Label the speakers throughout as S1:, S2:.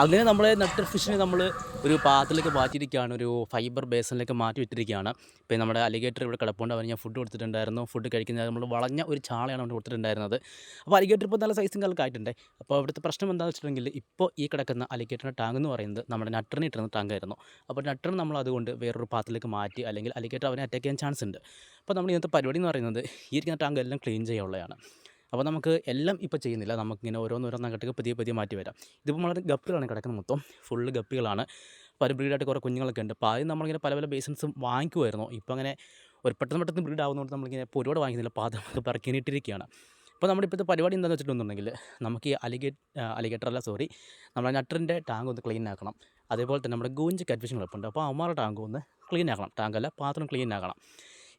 S1: അങ്ങനെ നമ്മൾ നട്ടർ ഫിഷിനെ നമ്മൾ ഒരു പാത്രത്തിലേക്ക് മാറ്റിയിരിക്കുകയാണ്. ഒരു ഫൈബർ ബേസിലേക്ക് മാറ്റി വിട്ടിരിക്കുകയാണ് ഇപ്പോൾ നമ്മുടെ അലിഗേറ്റർ ഇവിടെ കിടപ്പുണ്ട്. അവന് ഞാൻ ഫുഡ് കൊടുത്തിട്ടുണ്ടായിരുന്നു. ഫുഡ് കഴിക്കുന്നത് നമ്മൾ വളഞ്ഞ ഒരു ചാളയാണ് അവിടെ കൊടുത്തിട്ടുണ്ടായിരുന്നത്. അപ്പോൾ അലിഗേറ്റർ ഇപ്പോൾ നല്ല സൈസും കാലൊക്കെ ആയിട്ടുണ്ട്. അപ്പോൾ അവിടുത്തെ പ്രശ്നം എന്താണെന്ന് വെച്ചിട്ടുണ്ടെങ്കിൽ ഇപ്പോൾ ഈ കിടക്കുന്ന അലിഗേറ്ററിന്റെ ടാങ്ക് എന്ന് പറയുന്നത് നമ്മുടെ നട്ടറിന് ഇട്ടിരുന്ന ടാങ്കായിരുന്നു അപ്പോൾ നട്ടറിന് നമ്മൾ അതുകൊണ്ട് വേറൊരു പാത്രത്തിലേക്ക് മാറ്റി അല്ലെങ്കിൽ അലിഗേറ്റർ അവനെ അറ്റാക്ക് ചെയ്യാൻ ചാൻസ് ഉണ്ട്. അപ്പോൾ നമ്മൾ ഇന്നത്തെ പരിപാടി എന്ന് പറയുന്നത് ഈ ഇരിക്കുന്ന ടാങ്ക് എല്ലാം ക്ലീൻ ചെയ്യാനുള്ളതാണ്. അപ്പോൾ നമുക്ക് എല്ലാം ഇപ്പോൾ ചെയ്യുന്നില്ല. നമുക്കിങ്ങനെ നഗട്ടുകൾ പുതിയ പുതിയ മാറ്റി വരാം. ഇതിപ്പോൾ വളരെ ഗപ്പികളാണ് കിടക്കുന്നത് മൊത്തം. ഫുള്ള് ഗപ്പികളാണ്. അപ്പോൾ അത് ബ്രീഡായിട്ട് കുറേ കുഞ്ഞുങ്ങളൊക്കെ ഉണ്ട്. അപ്പോൾ ആദ്യം നമ്മളിങ്ങനെ പല പല ബേസൻസും വാങ്ങിക്കുമായിരുന്നു. ഇപ്പോൾ അങ്ങനെ ഒരു പെട്ടെന്ന് പെട്ടെന്ന് ബ്രീഡ് ആവുന്നതുകൊണ്ട് നമ്മളിങ്ങനെ ഇപ്പോൾ ഒരുപാട് വാങ്ങിക്കുന്നില്ല. നമുക്ക് പിറക്കിനിട്ടിരിക്കുകയാണ്. അപ്പോൾ നമ്മുടെ ഇപ്പോഴത്തെ പരിപാടി എന്താണെന്ന് വെച്ചിട്ടുണ്ടെന്നുണ്ടെങ്കിൽ നമുക്ക് ഈ അലിഗേറ്റ് അലിഗേറ്റർ അല്ല സോറി നമ്മുടെ നട്ടറിന്റെ ടാങ്ക് ഒന്ന് ക്ലീൻ ആക്കണം. അതേപോലെ തന്നെ നമ്മുടെ ഗൂഞ്ച് കാറ്റ്ഫിഷും കിടപ്പുണ്ട് അപ്പോൾ അമ്മാരുടെ ടാങ്ക് ഒന്ന് ക്ലീൻ ആക്കണം. ടാങ്കല്ല പാത്രം ക്ലീൻ ആക്കണം.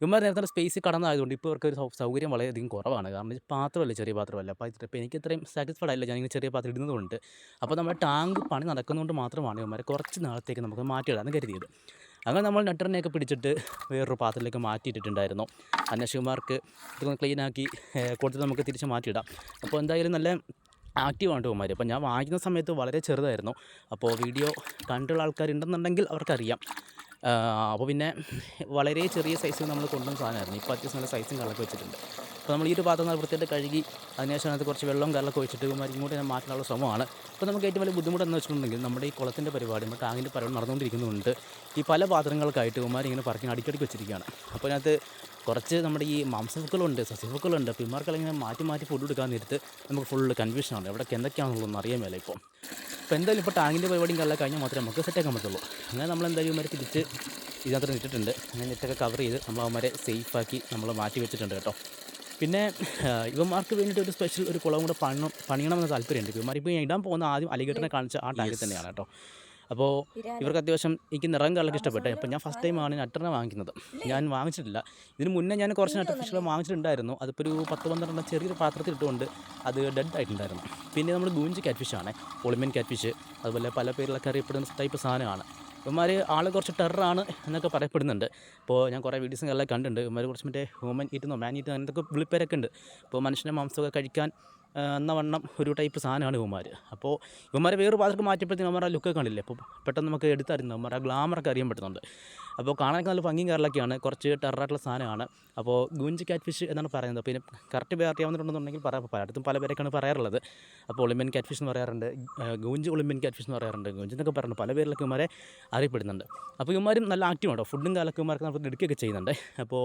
S1: ഇവന്മാർ നേരത്തെ സ്പേസ് കടന്നായതുകൊണ്ട് ഇപ്പോൾ ഇവർക്ക് ഒരു സൗകര്യം വളരെയധികം കുറവാണ്. കാരണം പാത്രമല്ല ചെറിയ പാത്രമല്ല. അപ്പോൾ ഇപ്പോൾ എനിക്ക് ഇത്രയും സാറ്റിസ്ഫൈഡ് ആയില്ല. ഞാനിങ്ങനെ ചെറിയ പാത്രം ഇടുന്നതുകൊണ്ട്. അപ്പോൾ നമ്മുടെ ടാങ്ക് പണി നടക്കുന്നതുകൊണ്ട് മാത്രമാണ് ഇവന്മാരെ കുറച്ച് നാളത്തേക്ക് നമുക്ക് മാറ്റിയിടാമെന്ന് കരുതിയത്. അങ്ങനെ നമ്മൾ നട്ടറിനെയൊക്കെ പിടിച്ചിട്ട് വേറൊരു പാത്രത്തിലേക്ക് മാറ്റിയിട്ടിട്ടുണ്ടായിരുന്നു. അന്വേഷകന്മാർക്ക് ഇതൊന്ന് ക്ലീനാക്കി കൊടുത്തിട്ട് നമുക്ക് തിരിച്ച് മാറ്റിയിടാം. അപ്പോൾ എന്തായാലും നല്ല ആക്റ്റീവാണ് ഇവന്മാർ അപ്പോൾ ഞാൻ വാങ്ങിക്കുന്ന സമയത്ത് വളരെ ചെറുതായിരുന്നു. അപ്പോൾ വീഡിയോ കണ്ടുള്ള ആൾക്കാരുണ്ടെന്നുണ്ടെങ്കിൽ അവർക്കറിയാം. അപ്പോൾ പിന്നെ വളരെ ചെറിയ സൈസിൽ നമ്മൾ കൊണ്ടുവന്ന സാധനമായിരുന്നു. ഇപ്പോൾ അത്യാവശ്യം നല്ല സൈസും കള്ളൊക്കെ വെച്ചിട്ടുണ്ട്. അപ്പോൾ നമ്മൾ ഈ ഒരു പാത്രം വൃത്തിയായിട്ട് കഴുകി അതിനുശേഷം അതിനകത്ത് കുറച്ച് വെള്ളം വെച്ചിട്ട് ഇവന്മാർ ഇങ്ങോട്ട് ഞാൻ മാറ്റാനുള്ള ശ്രമമാണ്. അപ്പോൾ നമുക്ക് ഏറ്റവും വലിയ ബുദ്ധിമുട്ടെന്ന് വെച്ചിട്ടുണ്ടെങ്കിൽ നമ്മുടെ ഈ കുളത്തിന്റെ പരിപാടി നമ്മുടെ ടാങ്കിന്റെ പരിപാടി നടന്നുകൊണ്ടിരിക്കുന്നുണ്ട് ഈ പല പാത്രങ്ങൾക്കായിട്ട് ഇവന്മാർ ഇങ്ങനെ പറക്കി അടിക്കടിക്ക് വെച്ചിരിക്കുകയാണ്. അപ്പോൾ അതിനകത്ത് കുറച്ച് നമ്മുടെ ഈ മാംസഭുക്കളുണ്ട് സസ്യഭുക്കളുണ്ട് അപ്പോൾ ഇമാർക്കെല്ലാം ഇങ്ങനെ മാറ്റി മാറ്റി ഫുഡ് കൊടുക്കാൻ നേരത്ത് നമുക്ക് ഫുൾ കൺഫ്യൂഷനാണ് എവിടെ എന്തൊക്കെയാണെന്നുള്ളതൊന്നും അറിയാൻ മേല ഇപ്പോൾ അപ്പോൾ എന്തായാലും ഇപ്പോൾ ടാങ്കിന്റെ പരിപാടിയും കല്ലൊക്കെ കഴിഞ്ഞാൽ മാത്രമേ നമുക്ക് സെറ്റാക്കാൻ പറ്റുള്ളൂ. അങ്ങനെ നമ്മൾ എന്തായാലും ഇവരെ തിരിച്ച് ഇതിനകത്ത് ഇട്ടിട്ടുണ്ട്. അങ്ങനെ നെറ്റൊക്കെ കവർ ചെയ്ത് നമ്മൾ അവന്മാരെ സേഫാക്കി നമ്മൾ മാറ്റി വെച്ചിട്ടുണ്ട് കേട്ടോ. പിന്നെ ഇവന്മാർക്ക് വേണ്ടിയിട്ട് ഒരു സ്പെഷ്യൽ ഒരു കുളം കൂടെ പണിയണം പണിയണമെന്ന് താല്പര്യമുണ്ട്. ഇവന്മാർ ഇപ്പോൾ ഇടാൻ പോകുന്ന ആദ്യം അലിഗേറ്ററിനെ കാണിച്ച ആ ടാങ്കിൽ തന്നെയാണ് കേട്ടോ. അപ്പോൾ ഇവർക്ക് അത്യാവശ്യം എനിക്ക് നിറം കളൊക്കെ ഇഷ്ടപ്പെട്ടു. അപ്പോൾ ഞാൻ ഫസ്റ്റ് ടൈമാണ് നട്ടറിനെ വാങ്ങിക്കുന്നത്. ഞാൻ വാങ്ങിച്ചിട്ടില്ല. ഇതിന് മുന്നേ ഞാൻ കുറച്ച് നട്ടർ ഫിഷുകൾ വാങ്ങിച്ചിട്ടുണ്ടായിരുന്നു. അതിപ്പോൾ ഒരു പത്ത് പന്ത്രണ്ടെണ്ണം ചെറിയൊരു പാത്രത്തിൽ ഇട്ടുകൊണ്ട് അത് ഡെഡ് ആയിട്ടുണ്ടായിരുന്നു. പിന്നെ നമ്മൾ ഗൂഞ്ച് കാറ്റ്ഫിഷ് ആണ് പൊളിമൻ കാറ്റ്ഫിഷ് അതുപോലെ പല പേരിലൊക്കെ അറിയപ്പെടുന്ന ടൈപ്പ് സാധനമാണ്. ഇവന്മാർ ആൾ കുറച്ച് ടെററാണ് എന്നൊക്കെ പറയപ്പെടുന്നുണ്ട്. ഇപ്പോൾ ഞാൻ കുറേ വീഡിയോസും എല്ലാം കണ്ടിട്ടുണ്ട്. ഇവന്മാർ കുറച്ച് മറ്റേ ഹ്യൂമൻ ഈറ്റുന്നോ മാൻ ഈറ്റുന്നോ അങ്ങനത്തെ വിളിപ്പേരൊക്കെ ഉണ്ട്. ഇപ്പോൾ മനുഷ്യന്റെ മാംസമൊക്കെ കഴിക്കാൻ എന്ന വണ്ണം ഒരു ടൈപ്പ് സാധനമാണ് ഇവന്മാർ. അപ്പോൾ ഇവന്മാരെ വേറെ പാത്രത്തിൽ മാറ്റിയപ്പോഴത്തേക്കും അവന്മാർ ലുക്കൊക്കെ കണ്ടില്ലേ? അപ്പോൾ പെട്ടെന്ന് നമുക്ക് എടുത്തറിയുന്നു അവന്മാർ ആ ഗ്ലാമറൊക്കെ അറിയാൻ പറ്റുന്നുണ്ട്. അപ്പോൾ കാണാനൊക്കെ നല്ല ഭംഗിയും കയറലൊക്കെയാണ് കുറച്ച് ടെററായിട്ടുള്ള സാധനമാണ്. അപ്പോൾ ഗുഞ്ച് ക്യാറ്റ് ഫിഷ് എന്നാണ് പറയുന്നത്. പിന്നെ കറക്റ്റ് പേര് അറിയാവുന്നതുണ്ടെന്നുണ്ടെങ്കിൽ പറയാം. പലയിടത്തും പല പേരൊക്കെയാണ് പറയാറുള്ളത്. അപ്പോൾ ഒളിമ്യൻ ക്യാറ്റ് ഫിഷ് എന്ന് പറയാറുണ്ട്. ഗുഞ്ച് ഗൂഞ്ച് ഒളിമ്യൻ ക്യാറ്റ് ഫിഷ് എന്ന് പറയാറുണ്ട്. ഗൂഞ്ച് എന്നൊക്കെ പറയുന്നത് പല പേരിലൊക്കെ ഇവന്മാരെ അറിയപ്പെടുന്നുണ്ട്. അപ്പോൾ ഇവന്മാരും നല്ല ആക്റ്റീവ് ആട്ടോ ഫുഡും കാലൊക്കെ ഇവന്മാർക്ക് നമുക്ക് എടുക്കുകയൊക്കെ ചെയ്യുന്നുണ്ട്. അപ്പോൾ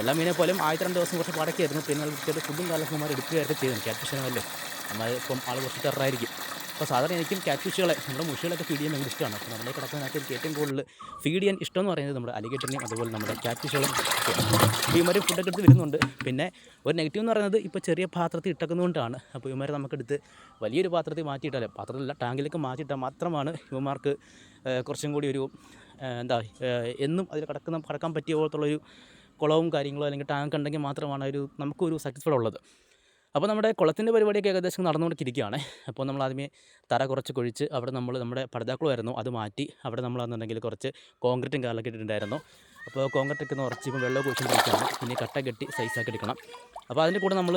S1: എല്ലാ മീനെ പോലും ആയിരത്തി രണ്ട് ദിവസം കുറച്ച് പടക്കായിരുന്നു പിന്നെ ഫുഡും കാലൊക്കെ ഇവന്മാർ എടുക്കുകയൊക്കെ ചെയ്യുന്നുണ്ട്. ക്യാറ്റ് ഫിഷിനല്ലേ നമ്മൾ ഇപ്പം ആൾ കുറച്ച് ടെററായിരിക്കും അപ്പോൾ സാധാരണ എനിക്കും ക്യാറ്റ് നമ്മുടെ മുഷികളൊക്കെ ഫീഡ് ചെയ്യാൻ ഭയങ്കര ഇഷ്ടമാണ്. അപ്പോൾ നമ്മുടെ കിടക്കുന്നതിനകത്ത് എനിക്ക് ഏറ്റവും കൂടുതൽ ഫീഡ് ചെയ്യാൻ ഇഷ്ടം എന്ന് പറയുന്നത് നമ്മുടെ അലിഗേറ്ററിനെയും അതുപോലെ നമ്മുടെ ക്യാറ്റ് ഫിഷുകളും അപ്പോൾ ഇവന്മാർ ഫുഡൊക്കെ എടുത്ത് വരുന്നുണ്ട്. പിന്നെ ഒരു നെഗറ്റീവ് എന്ന് പറയുന്നത് ഇപ്പോൾ ചെറിയ പാത്രത്തിൽ ഇട്ടക്കുന്നതുകൊണ്ടാണ്. അപ്പോൾ ഇവന്മാരെ നമുക്കെടുത്ത് വലിയൊരു പാത്രത്തിൽ മാറ്റിയിട്ടാലേ പാത്രത്തിലല്ല ടാങ്കിലേക്ക് മാറ്റിയിട്ടാൽ മാത്രമാണ് ഇവന്മാർക്ക് കുറച്ചും കൂടി ഒരു എന്താ എന്നും അതിൽ കിടക്കുന്ന കിടക്കാൻ പറ്റിയ പോലത്തുള്ളൊരു കുളവും കാര്യങ്ങളോ അല്ലെങ്കിൽ ടാങ്ക് ഉണ്ടെങ്കിൽ മാത്രമാണ് ഒരു നമുക്കൊരു സക്സസ്ഫുൾ ഉള്ളത്. അപ്പോൾ നമ്മുടെ കുളത്തിന്റെ പരിപാടിയൊക്കെ ഏകദേശം നടന്നുകൊണ്ടിരിക്കുകയാണ്. അപ്പോൾ നമ്മൾ ആദ്യമേ തറ കുറച്ച് കുഴിച്ച് അവിടെ നമ്മൾ നമ്മുടെ പടുതാക്കുളമായിരുന്നു. അത് മാറ്റി അവിടെ നമ്മളെന്നുണ്ടെങ്കിൽ കുറച്ച് കോൺക്രീറ്റും കാലൊക്കെ ഇട്ടിട്ടുണ്ടായിരുന്നു. അപ്പോൾ കോൺക്രീറ്റ് ഒക്കെ ഒന്ന് ഉറച്ച് ഇപ്പോൾ വെള്ളം കുഴിച്ചുകൊണ്ടിരിക്കുകയാണ് പിന്നെ കട്ട കെട്ടി സൈസാക്കി എടുക്കണം. അപ്പോൾ അതിന്റെ കൂടെ നമ്മൾ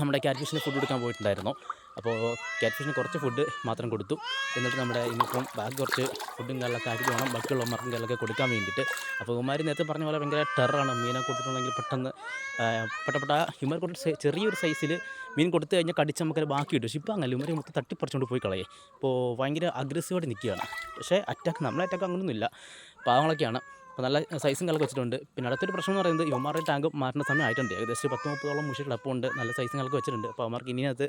S1: നമ്മുടെ ക്യാറ്റ് ഫിഷിന് ഫുഡ് കൊടുക്കാൻ പോയിട്ടുണ്ടായിരുന്നു. അപ്പോൾ ക്യാറ്റ് ഫിഷിന് കുറച്ച് ഫുഡ് മാത്രം കൊടുത്തു. എന്നിട്ട് നമ്മുടെ ഇനിയിപ്പം ബാക്കി കുറച്ച് ഫുഡും കാര്യങ്ങളൊക്കെ ആക്കി വേണം. ബാക്കിയുള്ള മറക്കും കാര്യങ്ങളൊക്കെ കൊടുക്കാൻ വേണ്ടിയിട്ട്. അപ്പോൾ ഇവന്മാർ നേരത്തെ പറഞ്ഞ പോലെ ഭയങ്കര ടെററാണ് മീനെ കൊടുത്തിട്ടുണ്ടെങ്കിൽ പെട്ടെന്ന് പെട്ടപ്പെട്ട ഇവന്മാർ കൊടുത്ത് ചെറിയൊരു സൈസിൽ മീൻ കൊടുത്തു കഴിഞ്ഞാൽ കടിച്ച് നമുക്കത് ബാക്കി കിട്ടും. പക്ഷേ ഇപ്പോൾ അങ്ങനെ ഉമാരി മൊത്തം തട്ടിപ്പറിച്ചുകൊണ്ട് പോയി കളയേ. അപ്പോൾ ഭയങ്കര അഗ്രസീവായിട്ട് നിൽക്കുകയാണ്. പക്ഷേ അറ്റാക്ക് നമ്മളെ അറ്റാക്ക് അങ്ങനെയൊന്നുമില്ല പാവങ്ങളൊക്കെയാണ്. അപ്പോൾ നല്ല സൈസും കളൊക്കെ വെച്ചിട്ടുണ്ട്. പിന്നെ അടുത്തൊരു പ്രശ്നം എന്ന് പറയുന്നത് ഇവന്മാരുടെ ടാങ്ക് മാറ്റുന്ന സമയം ആയിട്ടുണ്ട്. ഏകദേശം പത്ത് മുപ്പതോളം മുഷി ഉണ്ട് നല്ല സൈസും കളൊക്കെ വെച്ചിട്ടുണ്ട്. അപ്പോൾ അവർക്ക് ഇനി അത്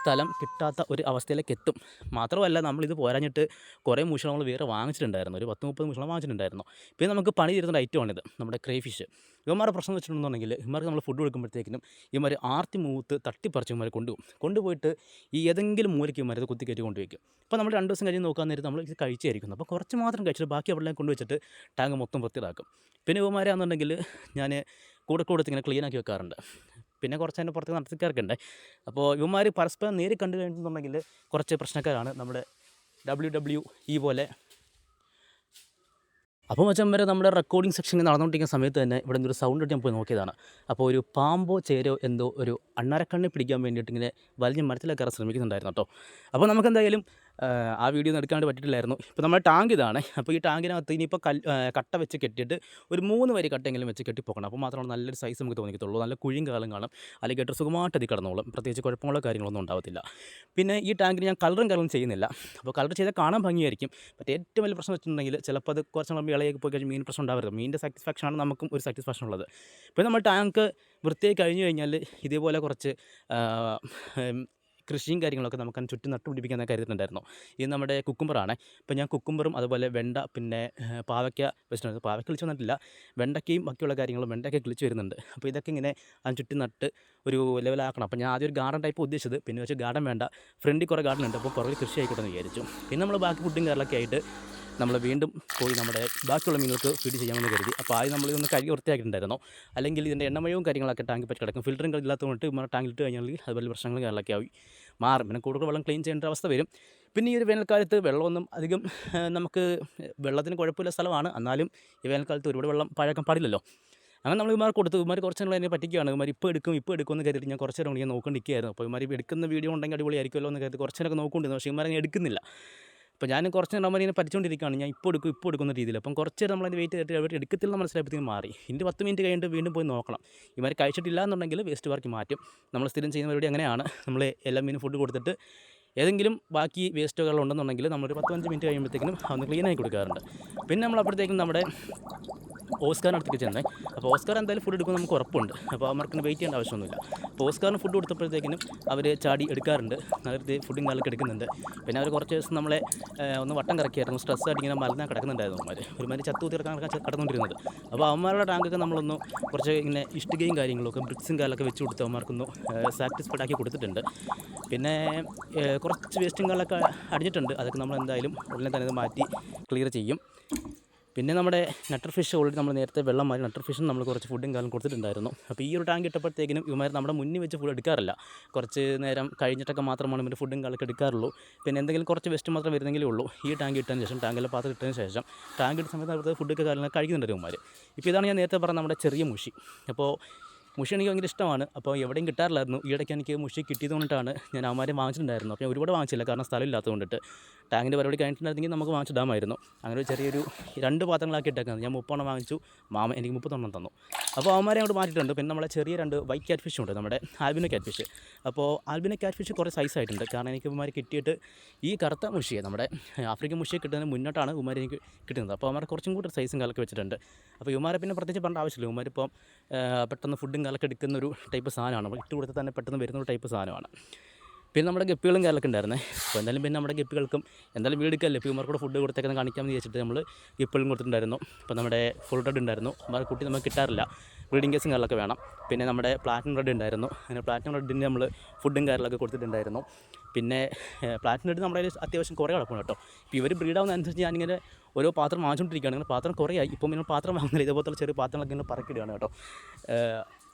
S1: സ്ഥലം കിട്ടാത്ത ഒരു അവസ്ഥയിലേക്ക് എത്തും. മാത്രമല്ല നമ്മളിത് പോരാഞ്ഞിട്ട് കുറേ മുഷ നമ്മൾ വേറെ വാങ്ങിച്ചിട്ടുണ്ടായിരുന്നു. ഒരു പത്ത് മുപ്പത് മൂഷണം വാങ്ങിച്ചിട്ടുണ്ടായിരുന്നു. പിന്നെ നമുക്ക് പണി തരുന്ന ഐറ്റമാണിത് നമ്മുടെ ക്രേ ഫിഷ് ഇവന്മാരുടെ പ്രശ്നം വെച്ചിട്ടുണ്ടെന്നുണ്ടെങ്കിൽ ഇവന്മാർക്ക് നമ്മൾ ഫുഡ് കൊടുക്കുമ്പോഴത്തേക്കിനും ഇവന്മാർ ആർത്തി മൂത്ത് തട്ടിപ്പറിച്ച് ഇവന്മാർ കൊണ്ടുപോകും കൊണ്ടുപോയിട്ട് ഈ ഏതെങ്കിലും മൂലയ്ക്ക് ഇവന്മാർ ഇത് കുത്തിക്കയറ്റി കൊണ്ടുവയ്ക്കും അപ്പോൾ നമ്മൾ രണ്ട് ദിവസം കഴിഞ്ഞ് നോക്കാൻ നേരത്ത് നമ്മൾ ഇത് കഴിച്ചായിരിക്കുന്നു. അപ്പോൾ കുറച്ച് മാത്രം കഴിച്ചിട്ട് ബാക്കി അവിടെ കൊണ്ടുവച്ചിട്ട് ടാങ്ക് മൊത്തം വൃത്തിയിലാക്കും പിന്നെ ഇവന്മാരാണെന്നുണ്ടെങ്കിൽ ഞാൻ കൂടെ കൂടെ ഇങ്ങനെ ക്ലീൻ ആക്കി വെക്കാറുണ്ട്. പിന്നെ കുറച്ച് അതിന്റെ പുറത്ത് നടത്തിക്കാർക്കുണ്ട് അപ്പോൾ ഇവന്മാർ പരസ്പരം നേരി കണ്ടു കഴിഞ്ഞിട്ടുണ്ടെങ്കിൽ കുറച്ച് പ്രശ്നക്കാരാണ് നമ്മുടെ ഡബ്ല്യു ഡബ്ല്യു ഈ പോലെ. അപ്പോൾ മച്ചം വരെ നമ്മുടെ റെക്കോർഡിംഗ് സെക്ഷൻ നടന്നുകൊണ്ടിരിക്കുന്ന സമയത്ത് തന്നെ ഇവിടെ നിന്നൊരു സൗണ്ട് ഞാൻ പോയി നോക്കിയതാണ്. അപ്പോൾ ഒരു പാമ്പോ ചേരോ എന്തോ ഒരു അണ്ണാരക്കണ്ണി പിടിക്കാൻ വേണ്ടിയിട്ട് ഇങ്ങനെ വലിയ മരത്തിലേക്ക് ശ്രമിക്കുന്നുണ്ടായിരുന്നു കേട്ടോ. അപ്പോൾ നമുക്ക് എന്തായാലും ആ വീഡിയോ ഒന്നും എടുക്കാണ്ട് പറ്റിയിട്ടില്ലായിരുന്നു. ഇപ്പോൾ നമ്മുടെ ടാങ്ക് ഇതാണ്. അപ്പോൾ ഈ ടാങ്കിനകത്ത് ഇനിയിപ്പോൾ കൽ കട്ട വെച്ച് കെട്ടിയിട്ട് ഒരു മൂന്ന് വരി കട്ടെങ്കിലും വെച്ച് കെട്ടിപ്പോക്കണം. അപ്പോൾ മാത്രമാണ് നല്ലൊരു സൈസ് നമുക്ക് തോന്നിക്കത്തുള്ളൂ. നല്ല കുഴിയും കാലം കാണും. അല്ലെങ്കിൽ സുഖമായിട്ട് അതിൽ കിടന്നോളും. പ്രത്യേകിച്ച് കുഴപ്പങ്ങളോ കാര്യങ്ങളൊന്നും ഉണ്ടാവത്തില്ല. പിന്നെ ഈ ടാങ്കിന് ഞാൻ കളറും കളറും ചെയ്യുന്നില്ല. അപ്പോൾ കളർ ചെയ്താൽ കാണാൻ ഭംഗിയായിരിക്കും. പക്ഷേ ഏറ്റവും വലിയ പ്രശ്നം വെച്ചിട്ടുണ്ടെങ്കിൽ ചിലപ്പോൾ അത് കുറച്ച് നമ്മൾ ഇളയൊക്കെ പോയി കഴിഞ്ഞാൽ മീൻ പ്രശ്നം ഉണ്ടാവരുത്. മീനിന്റെ സാറ്റിസ്ഫാക്ഷൻ ആണ് നമുക്കും ഒരു സാറ്റിസ്ഫാക്ഷൻ ഉള്ളത്. ഇപ്പോൾ നമ്മൾ ടാങ്ക് വൃത്തിയായി കഴിഞ്ഞ് കഴിഞ്ഞാൽ ഇതേപോലെ കുറച്ച് കൃഷിയും കാര്യങ്ങളൊക്കെ നമുക്ക് ചുറ്റും നട്ടുപിടിപ്പിക്കാൻ കരുതുന്നുണ്ടായിരുന്നു. ഇത് നമ്മുടെ കുക്കുംബറാണ്. ഇപ്പോൾ ഞാൻ കുക്കുംബറും അതുപോലെ വെണ്ട പിന്നെ പാവയ്ക്ക വെച്ചിട്ടുണ്ട്. പാവയ്ക്ക കിളിച്ച് വന്നിട്ടില്ല. വെണ്ടയ്ക്കയും ബാക്കിയുള്ള കാര്യങ്ങളും വെണ്ടയൊക്കെ കിളിച്ച് വരുന്നുണ്ട്. അപ്പോൾ ഇതൊക്കെ ഇങ്ങനെ അതിന് ചുറ്റും നട്ട് ഒരു ലെവലാക്കണം. അപ്പോൾ ഞാൻ ആദ്യം ഒരു ഗാർഡൻ ടൈപ്പ് ഉദ്ദേശിച്ചത്. പിന്നെ വെച്ച് ഗാർഡൻ വേണ്ട. ഫ്രണ്ടിൽ കുറേ ഗാർഡൻ ഉണ്ട് അപ്പോൾ കുറേ കൃഷി ആയിക്കോട്ടെ എന്ന് വിചാരിച്ചു. പിന്നെ നമ്മൾ ബാക്കി ഫുഡും കാര്യങ്ങളൊക്കെ ആയിട്ട് നമ്മൾ വീണ്ടും പോയി നമ്മുടെ ബാക്കിയുള്ള മീനുകൾക്ക് ഫീഡ് ചെയ്യാമെന്ന് കരുതി. അപ്പോൾ ആദ്യം നമ്മൾ ഇതൊന്ന് കഴുകി വൃത്തിയാക്കിയിട്ടുണ്ടായിരുന്നു. അല്ലെങ്കിൽ ഇതിന്റെ എണ്ണമയവും കാര്യങ്ങളൊക്കെ ടാങ്കിൽ പറ്റി കിടക്കും. ഫിൽറ്ററും ഇല്ലാത്തതുകൊണ്ട് നമ്മുടെ ടാങ്കിൽ ഇട്ട് കഴിഞ്ഞാൽ അതുപോലെ പ്രശ്നങ്ങൾ കാര്യങ്ങളൊക്കെ ആയി മാറും. പിന്നെ കൂടുതൽ വെള്ളം ക്ലീൻ ചെയ്യേണ്ട അവസ്ഥ വരും. പിന്നെ ഈ ഒരു വേനൽക്കാലത്ത് വെള്ളമൊന്നും അധികം നമുക്ക് വെള്ളത്തിന് കുഴപ്പമില്ല സ്ഥലമാണ്. എന്നാലും ഈ വേനൽക്കാലത്ത് ഒരുപാട് വെള്ളം പഴക്കം പാടില്ലല്ലോ. അങ്ങനെ നമ്മൾ ഇമാർ കൊടുത്തു. ഇമാർ കുറച്ച് നമ്മൾ എന്നെ പറ്റിക്കുകയാണ്. ഇമാർ ഇപ്പോൾ എടുക്കും ഇപ്പോൾ എടുക്കും എന്ന് കരുതി ഞാൻ കുറച്ച് നേരം ഞാൻ അപ്പോൾ ഇമാർ എടുക്കുന്ന വീഡിയോ ഉണ്ടെങ്കിൽ അടിപൊളിയായിരിക്കുമല്ലോ എന്ന് കരുതി കുറച്ച് നേരം നോക്കിക്കൊണ്ടിരുന്നു. പക്ഷേ ഇമാർ എടുക്കുന്നില്ല. അപ്പോൾ ഞാൻ കുറച്ച് നേരം ഇങ്ങനെ പഠിച്ചുകൊണ്ടിരിക്കുകയാണ് ഞാൻ ഇപ്പോൾ എടുക്കും ഇപ്പോൾ എടുക്കുന്ന രീതിയിൽ അപ്പം കുറച്ച് നേരം നമ്മളതിന്റെ വെയിറ്റ് ചെയ്തിട്ട് അവർ എടുക്കത്തില്ല നമ്മൾ മനസ്സിലായപ്പോഴത്തേക്കും മാറി. ഇതിന്റെ പത്ത് മിനിറ്റ് കഴിഞ്ഞിട്ട് വീണ്ടും പോയി നോക്കണം. ഇവർ കഴിച്ചിട്ടില്ല എന്നുണ്ടെങ്കിൽ വേസ്റ്റ് വർക്ക് മാറ്റും. നമ്മൾ സ്ഥിരം ചെയ്യുന്ന പരിപാടി അങ്ങനെയാണ്. നമ്മൾ എല്ലാ മീനും ഫുഡ് കൊടുത്തിട്ട് ഏതെങ്കിലും ബാക്കി വേസ്റ്റുകൾ ഉണ്ടെന്നുണ്ടെങ്കിൽ നമ്മളൊരു പത്ത് പതിനഞ്ച് മിനിറ്റ് കഴിയുമ്പോഴത്തേക്കും അവന്ന് ക്ലീൻ കൊടുക്കാറുണ്ട്. പിന്നെ നമ്മൾ അപ്പോഴത്തേക്കും നമ്മുടെ ഓസ്കാറിന് അടുത്തേക്ക് ചെന്നേ. അപ്പോൾ ഓസ്കാർ എന്തായാലും ഫുഡ് എടുക്കുമ്പോൾ നമുക്ക് ഉറപ്പുണ്ട്. അപ്പോൾ അവർക്ക് വെയിറ്റ് ചെയ്യേണ്ട ആവശ്യമൊന്നുമില്ല. അപ്പോൾ ഓസ്കാറിന് ഫുഡ് കൊടുത്തപ്പോഴത്തേക്കിനും അവർ ചാടി എടുക്കാറുണ്ട്. നേരത്തെ ഫുഡും കാലൊക്കെ എടുക്കുന്നുണ്ട്. പിന്നെ അവർ കുറച്ച് ദിവസം നമ്മളെ ഒന്ന് വട്ടം കറക്കിയായിരുന്നു. സ്ട്രെസ് ആയിട്ട് ഇങ്ങനെ മലനാ കിടക്കുന്നുണ്ടായിരുന്നു അവന്മാർ ഒരുമാതിരി ചത്തു തീർക്കാൻ കിടന്നുകൊണ്ടിരുന്നത്. അപ്പോൾ അവന്മാരുടെ ടാങ്കൊക്കെ നമ്മളൊന്ന് കുറച്ച് ഇങ്ങനെ ഇഷ്ടികയും കാര്യങ്ങളൊക്കെ ബ്രിക്സും കാലൊക്കെ വെച്ച് കൊടുത്ത് അവന്മാർക്കൊന്ന് സാറ്റിസ്ഫൈഡ് ആക്കി കൊടുത്തിട്ടുണ്ട്. പിന്നെ കുറച്ച് വേസ്റ്റും കാലൊക്കെ അടിഞ്ഞിട്ടുണ്ട്. അതൊക്കെ നമ്മൾ എന്തായാലും ഉടനെ തന്നെ മാറ്റി ക്ലിയർ ചെയ്യും. പിന്നെ നമ്മുടെ നട്ടർ ഫിഷ് ഓൾറെഡി നമ്മൾ നേരത്തെ വെള്ളം മാറി. നട്ടർ ഫിഷും നമ്മൾ കുറച്ച് ഫുഡും കാലം കൊടുത്തിട്ടുണ്ടായിരുന്നു. അപ്പോൾ ഈ ഒരു ടാങ്ക് ഇട്ടപ്പോഴത്തേക്കിനും ഇവന്മാർ നമ്മുടെ മുന്നിൽ വെച്ച് ഫുഡ് എടുക്കാറില്ല. കുറച്ച് നേരം കഴിഞ്ഞിട്ടൊക്കെ മാത്രമാണ് ഇവർ ഫുഡും കാലൊക്കെ എടുക്കാറുള്ളൂ. പിന്നെ എന്തെങ്കിലും കുറച്ച് വെസ്റ്റ് മാത്രം വരുന്നെങ്കിലേ ഉള്ളൂ. ഈ ടാങ്ക് ഇട്ടതിന് ശേഷം ടാങ്കിലെ പാത്രം ഇട്ടതിന് ശേഷം ടാങ്ക് ഇട്ട സമയത്ത് അവിടുത്തെ ഫുഡൊക്കെ കാര്യങ്ങളൊക്കെ കഴിക്കുന്നുണ്ട് ഇവന്മാർ ഇപ്പോൾ ഇതാണ് ഞാൻ നേരത്തെ പറഞ്ഞ നമ്മുടെ ചെറിയ മുഷി. അപ്പോൾ മുഷി എനിക്ക് ഭയങ്കര ഇഷ്ടമാണ്. അപ്പോൾ എവിടെയും കിട്ടാറില്ലായിരുന്നു. ഈ ഇടയ്ക്ക് എനിക്ക് മുഷി കിട്ടിയത് കൊണ്ടിട്ടാണ് ഞാൻ അവന്മാരെ വാങ്ങിച്ചിട്ടുണ്ടായിരുന്നു അപ്പോൾ ഞാൻ ഒരുപാട് വാങ്ങിച്ചില്ല. കാരണം സ്ഥലമില്ലാത്തത് കൊണ്ടിട്ട്. ടാങ്കിന്റെ പരിപാടി കഴിഞ്ഞിട്ടുണ്ടായിരുന്നെങ്കിൽ നമുക്ക് വാങ്ങിച്ചിടാമായിരുന്നു അങ്ങനെ ഒരു ചെറിയൊരു രണ്ട് പാത്രങ്ങളാക്കി ഇട്ടേക്കുന്നത്. ഞാൻ മുപ്പെണ്ണം വാങ്ങിച്ചു. മാമ എനിക്ക് മുപ്പത്തൊണ്ണം തന്നു. അപ്പോൾ അവന്മാരെ അങ്ങോട്ട് മാറ്റിയിട്ടുണ്ട്. പിന്നെ നമ്മളെ ചെറിയ രണ്ട് വൈറ്റ് ക്യാറ്റ് ഫിഷ് ഉണ്ട്. നമ്മുടെ ആൽബിനോ ക്യാറ്റ് ഫിഷ് അപ്പോൾ ആൽബിനോ ക്യാറ്റ് ഫിഷ് കുറേ സൈസ് ആയിട്ടുണ്ട്. കാരണം എനിക്ക് ഇവന്മാർ കിട്ടിയിട്ട് ഈ കറുത്ത മുഷിയെ നമ്മുടെ ആഫ്രിക്കൻ മുഷിയെ കിട്ടുന്നതിന് മുന്നോട്ടാണ് ഇവന്മാർ എനിക്ക് കിട്ടുന്നത്. അപ്പോൾ അവന്മാരെ കുറച്ചും കൂടി സൈസും കാലൊക്കെ വെച്ചിട്ടുണ്ട്. അപ്പോൾ ഇവന്മാരെ പിന്നെ പ്രത്യേകിച്ച് പറഞ്ഞ ആവശ്യമില്ല. ഇവന്മാരിപ്പം പെട്ടെന്ന് ഫുഡും കാലൊക്കെ എടുക്കുന്ന ഒരു ടൈപ്പ് സാധനമാണ്. നമ്മൾ ഇട്ട് കൊടുത്താൽ തന്നെ പെട്ടെന്ന് വരുന്ന ഒരു ടൈപ്പ് സാധനമാണ്. പിന്നെ നമ്മുടെ ഗപ്പികളും കാലൊക്കെ ഉണ്ടായിരുന്നേ. അപ്പോൾ എന്തായാലും പിന്നെ നമ്മുടെ ഗപ്പികൾക്കും എന്തായാലും വീട് ഇപ്പോൾ ഇവർക്ക് കൂടെ ഫുഡ് കൊടുത്തേക്കാൻ കാണിക്കാമെന്ന് വിചാരിച്ചിട്ട് നമ്മൾ ഗപ്പികളും കൊടുത്തിട്ടുണ്ടായിരുന്നു. അപ്പോൾ നമ്മുടെ ഫുൾ റെഡ് ഉണ്ടായിരുന്നു. അപ്പോൾ കുട്ടി നമുക്ക് കിട്ടാറില്ല. ബ്രീഡിംഗ് കേസും കാര്യങ്ങളൊക്കെ വേണം. പിന്നെ നമ്മുടെ പ്ലാറ്റിനം റെഡ് ഉണ്ടായിരുന്നു. അങ്ങനെ പ്ലാറ്റിനം റെഡിന് നമ്മൾ ഫുഡും കാര്യങ്ങളൊക്കെ കൊടുത്തിട്ടുണ്ടായിരുന്നു. പിന്നെ പ്ലാറ്റിനം റെഡ് നമ്മുടെ അത്യാവശ്യം കുറേ കിടപ്പുണ്ട് കേട്ടോ. ഇപ്പോൾ ഇവർ ബ്രീഡാവുന്ന അനുസരിച്ച് ഞാനിങ്ങനെ ഓരോ പാത്രം വാങ്ങിച്ചുകൊണ്ടിരിക്കുകയാണ് അങ്ങനെ പാത്രം കുറേ ആയി ഇപ്പം നിങ്ങൾ പാത്രം വാങ്ങുന്നില്ല. ഇതേപോലത്തെ ചെറിയ പാത്രങ്ങളൊക്കെ ഇങ്ങനെ പറക്കിടുകയാണ് കേട്ടോ.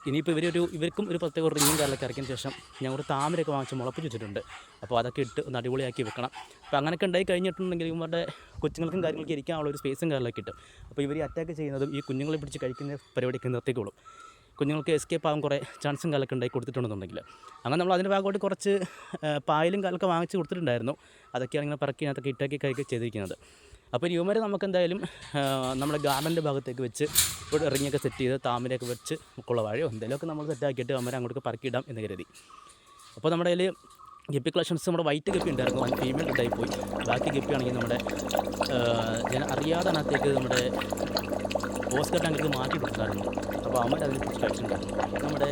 S1: ഇനിയിപ്പോൾ ഇവരൊരു ഇവർക്കും ഒരു പ്രത്യേക ഒരു റിങ്ങും കാര്യങ്ങളൊക്കെ ഇറക്കിയതിന് ശേഷം ഒരു താമരയൊക്കെ വാങ്ങിച്ച് മുളപ്പിച്ച് വെച്ചിട്ടുണ്ട് അപ്പോൾ അതൊക്കെ ഇട്ട് ഒന്ന് അടിപൊളിയാക്കി വെക്കണം. അപ്പോൾ അങ്ങനെയൊക്കെ ഉണ്ടായി കഴിഞ്ഞിട്ടുണ്ടെങ്കിൽ ഇവരുടെ കൊച്ചുങ്ങൾക്കും കാര്യങ്ങൾക്കും ഇരിക്കാനുള്ള ഒരു സ്പേസും കാര്യങ്ങളൊക്കെ കിട്ടും അപ്പോൾ ഇവർ അറ്റാക്ക് ചെയ്യുന്നതും ഈ കുഞ്ഞുങ്ങളെ പിടിച്ച് കഴിക്കുന്ന പരിപാടിയൊക്കെ നിർത്തിക്കോളും. കുഞ്ഞുങ്ങൾക്ക് എസ്കേപ്പ് ആകാൻ കുറേ ചാൻസും കാലൊക്കെ ഉണ്ടായി കൊടുത്തിട്ടുണ്ടെന്നുണ്ടെങ്കിൽ. അങ്ങനെ നമ്മൾ അതിന്റെ ഭാഗമായിട്ട് കുറച്ച് പായലും കാലൊക്കെ വാങ്ങിച്ച് കൊടുത്തിട്ടുണ്ടായിരുന്നു. അതൊക്കെയാണ് ഇങ്ങനെ പറക്കി അതിനകത്തൊക്കെ ഇട്ടാക്കി കഴിക്കുക ചെയ്തിരിക്കുന്നത്. അപ്പോൾ ഇവന്മാരെ നമുക്ക് എന്തായാലും നമ്മുടെ ഗാർഡന്റെ ഭാഗത്തേക്ക് വെച്ച് ഇവിടെ ഇറങ്ങിയൊക്കെ സെറ്റ് ചെയ്ത് താമരയൊക്കെ വെച്ച് കുളവാഴയോ എന്തെങ്കിലുമൊക്കെ നമ്മൾ സെറ്റാക്കിയിട്ട് അവന്മാരെ അങ്ങോട്ടൊക്കെ പറക്കിയിടാം എന്ന് കരുതി. അപ്പോൾ നമ്മുടെ കയ്യിൽ ഗപ്പി കളക്ഷൻസ് നമ്മുടെ വൈറ്റ് ഗപ്പി ഉണ്ടായിരുന്നു. വൺ ഫീമെയിൽ ഉണ്ടായി പോയി. ബാക്കി ഗപ്പി ആണെങ്കിൽ നമ്മുടെ ഞാൻ അറിയാതെ അതിനകത്തേക്ക് നമ്മുടെ ഓസ്കർ മാറ്റി കൊടുത്തായിരുന്നു അപ്പോൾ അതിനെ കളക്ഷൻ കഴിച്ചിട്ടുണ്ടായിരുന്നു നമ്മുടെ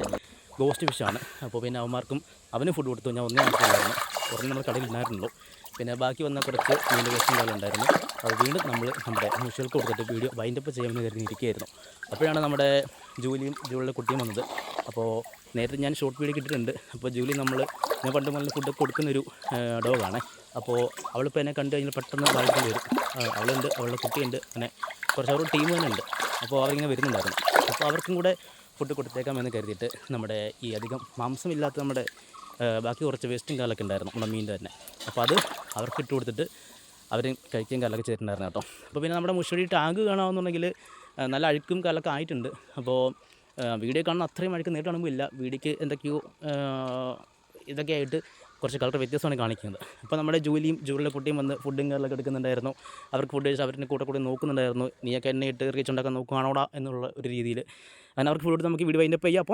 S1: ഗോസ്റ്റ് ഫിഷാണ് അപ്പോൾ പിന്നെ അവന്മാർക്കും അവന് ഫുഡ് കൊടുത്തു. ഞാൻ ഒന്നേ മാത്രമായിരുന്നു കുറഞ്ഞ് നമ്മൾ കടയിൽ ഉണ്ടായിരുന്നുള്ളൂ പിന്നെ ബാക്കി വന്ന കുറച്ച് മീൻ വേസ്റ്റും ഉണ്ടായിരുന്നു. അത് വീണ്ടും നമ്മൾ നമ്മുടെ മുഷകൾക്ക് കൊടുത്തിട്ട് വീഡിയോ വൈൻഡപ്പ് ചെയ്യാമെന്ന് കരുതിയിരിക്കുകയായിരുന്നു അപ്പോഴാണ് നമ്മുടെ ജൂലിയും ജൂലിയുടെ കുട്ടിയും വന്നത്. അപ്പോൾ നേരത്തെ ഞാൻ ഷോർട്ട് വീഡിയോ കിട്ടിയിട്ടുണ്ട് അപ്പോൾ ജൂലി നമ്മൾ ഞാൻ പണ്ട് മുതൽ ഫുഡ് കൊടുക്കുന്നൊരു ഡോഗാണ് അപ്പോൾ അവളിപ്പോൾ എന്നെ കണ്ടു കഴിഞ്ഞാൽ പെട്ടെന്ന് വായിക്കേണ്ടി വരും. അവളുണ്ട് അവളുടെ കുട്ടിയുണ്ട്. അങ്ങനെ കുറച്ച് അവരുടെ ടീം തന്നെ ഉണ്ട്. അപ്പോൾ അവരിങ്ങനെ വരുന്നുണ്ടായിരുന്നു. അപ്പോൾ അവർക്കും കൂടെ ഫുഡ് കൊടുത്തേക്കാം എന്ന് കരുതിയിട്ട് നമ്മുടെ ഈ അധികം മാംസമില്ലാത്ത നമ്മുടെ ബാക്കി കുറച്ച് വേസ്റ്റും കാലൊക്കെ ഉണ്ടായിരുന്നു നമ്മുടെ മീനിന്റെ തന്നെ. അപ്പോൾ അത് അവർക്ക് ഇട്ട് കൊടുത്തിട്ട് അവർ കഴിക്കുകയും കല്ലൊക്കെ ചെയ്തിട്ടുണ്ടായിരുന്നു കേട്ടോ. അപ്പോൾ പിന്നെ നമ്മുടെ മുഷടി ടാങ്ക് കാണാമെന്നുണ്ടെങ്കിൽ നല്ല അഴുക്കും കല്ലൊക്കെ ആയിട്ടുണ്ട്. അപ്പോൾ വീഡിയോ കാണുന്ന അത്രയും അഴുക്ക് നേരിട്ട് ഇല്ല. വീഡിയോക്ക് എന്തൊക്കെയോ ഇതൊക്കെ ആയിട്ട് കുറച്ച് കളർ വ്യത്യാസമാണ് കാണിക്കുന്നത്. അപ്പോൾ നമ്മുടെ ജോലിയും ജോലിയിലെ കുട്ടിയും വന്ന് ഫുഡും കാര്യങ്ങളൊക്കെ എടുക്കുന്നുണ്ടായിരുന്നു. അവർക്ക് ഫുഡ് കഴിച്ച് അവരുടെ കൂടെ കൂടെ നോക്കുന്നുണ്ടായിരുന്നു. നീയൊക്കെ എന്നെ ഇട്ട് റീച്ച് ഉണ്ടാക്കാൻ നോക്കുകയാണോടാ എന്നുള്ള ഒരു രീതിയിൽ അങ്ങനെ അവർക്ക് ഫുഡ് കൊടുത്ത് നമുക്ക് വീഡിയോ വൈൻഡപ്പ് ചെയ്യാം. അപ്പോൾ